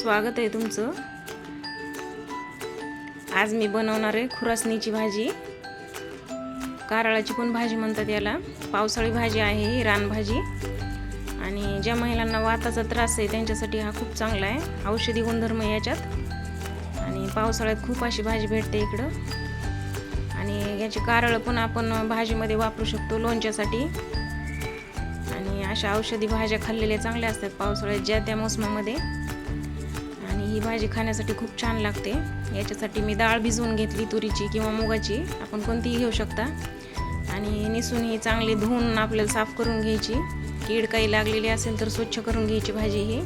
स्वागत आहे तुमचं. आज मी बनवणार आहे खुरासणीची भाजी. कारळाची पण भाजी म्हणतात याला. पावसाळी भाजी आहे ही रानभाजी आणि ज्या महिलांना वाताचा त्रास आहे त्यांच्यासाठी हा खूप चांगला आहे. औषधी गुणधर्म आहे याच्यात. आणि पावसाळ्यात खूप अशी भाजी भेटते इकडं. आणि याची कारळं पण आपण भाजीमध्ये वापरू शकतो लोणच्यासाठी. आणि अशा औषधी भाज्या खाल्लेल्या चांगल्या असतात पावसाळ्यात ज्या त्या मोसमामध्ये. ही भाजी खाण्यासाठी खूप छान लागते. याच्यासाठी मी डाळ भिजवून घेतली तुरीची किंवा मुगाची. आपण कोणतीही घेऊ शकता. आणि निसून ही चांगली धुवून आपल्याला साफ करून घ्यायची. कीड काही लागलेली असेल तर स्वच्छ करून घ्यायची भाजी ही.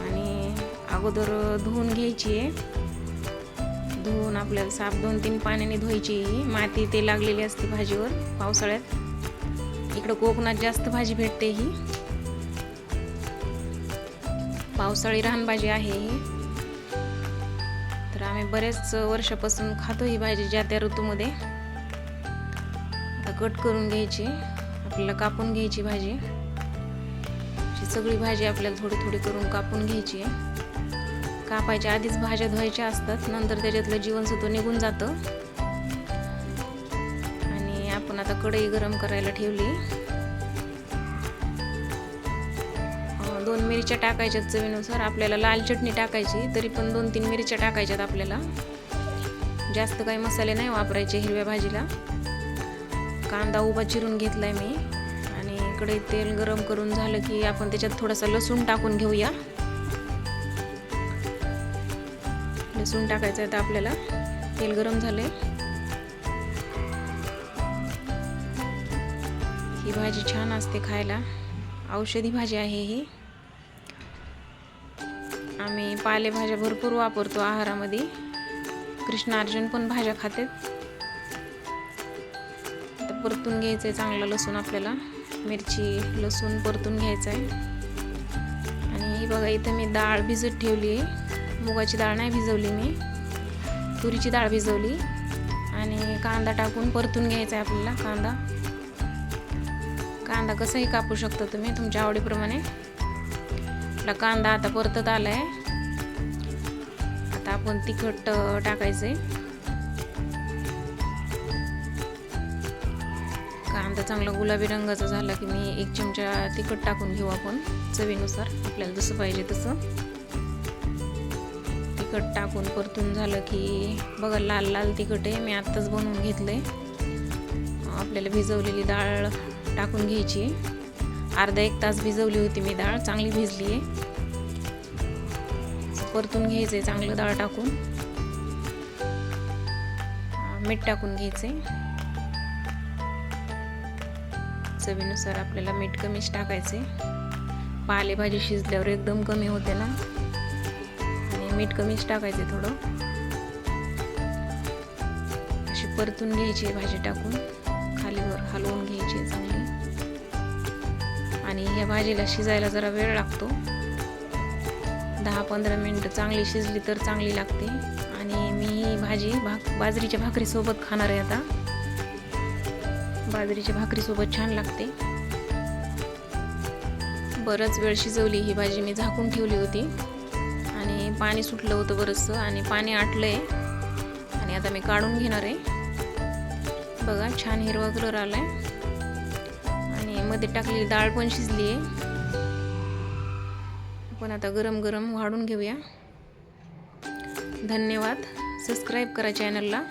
आणि अगोदर धुवून घ्यायची आहे. धुवून आपल्याला साफ दोन तीन पाण्याने धुवायची ही. माती ते लागलेली असते भाजीवर पावसाळ्यात. इकडं कोकणात जास्त भाजी भेटते ही. पावसाळी रानभाजी आहे ही. तर आम्ही बरेच वर्षापासून खातो ही भाजी ज्या त्या ऋतूमध्ये. आता कट करून घ्यायची आपल्याला कापून घ्यायची भाजी. ही सगळी भाजी आपल्याला थोडी थोडी करून कापून घ्यायची. आहे कापायच्या आधीच भाज्या धुवायच्या असतात नंतर त्याच्यातलं जीवनसत्व निघून जातं. आणि आपण आता कढई गरम करायला ठेवली. दोन मिरच्या टाकायच्यात चवीनुसार आपल्याला लाल चटणी टाकायची तरी पण दोन तीन मिरच्या टाकायच्यात आपल्याला. जास्त काही मसाले नाही वापरायचे हिरव्या भाजीला. कांदा उभा चिरून घेतलाय मी. आणि इकडे तेल गरम करून झालं की आपण त्याच्यात थोडासा लसूण टाकून घेऊया. लसूण टाकायचं आहे तर आपल्याला. तेल गरम झालंय. ही भाजी छान असते खायला. औषधी भाजी आहे ही. आम्ही पालेभाज्या भरपूर वापरतो आहारामध्ये. कृष्ण अर्जुन पण भाज्या खातात. आता परतून घ्यायचं आहे चांगला लसूण आपल्याला. मिरची लसूण परतून घ्यायचं आहे आणि ही बघा इथं मी डाळ भिजत ठेवली आहे मुगाची डाळ नाही भिजवली मी. तुरीची डाळ भिजवली. आणि कांदा टाकून परतून घ्यायचा आहे आपल्याला कांदा. कांदा कसाही कापू शकता तुम्ही तुमच्या आवडीप्रमाणे. आपला कांदा आता परतत आलाय. आता आपण तिखट टाकायचं टाकायचंय. कांदा चांगला गुलाबी रंगाचा झाला की मी एक चमचा तिखट टाकून घेऊ आपण चवीनुसार. आपल्याला जसं पाहिजे तसं. तिखट टाकून परतून झालं की बघा लाल लाल तिखट आहे. मी आत्ताच बनवून घेतलंय. आपल्याला भिजवलेली डाळ टाकून घ्यायची अर्धा एक तास भिजवली होती मी डाळ चांगली भिजली आहे. परतून घ्यायचं आहे चांगलं डाळ टाकून. मीठ टाकून घ्यायचे चवीनुसार आपल्याला मीठ कमीच टाकायचे पालेभाजी शिजल्यावर एकदम कमी होते ना. आणि मीठ कमीच टाकायचे थोडं. अशी परतून घ्यायची आहे भाजी टाकून. आणि ह्या भाजीला शिजायला जरा वेळ लागतो. दहा पंधरा मिनटं चांगली शिजली तर चांगली लागते. आणि मी ही भाजी भाक बाजरीच्या भाकरीसोबत खाणार आहे आता. बाजरीच्या भाकरीसोबत छान लागते. बरंच वेळ शिजवली ही भाजी मी झाकून ठेवली होती. आणि पाणी सुटलं होतं बरंचसं आणि पाणी आटलं आहे आणि आता मी काढून घेणार आहे. बघा छान हिरवा कलर आला आहे मध्ये टाकलेली डाळ पण शिजली आहे. आपण आता गरम गरम वाढून घेऊया. धन्यवाद. सबस्क्राईब करा चॅनलला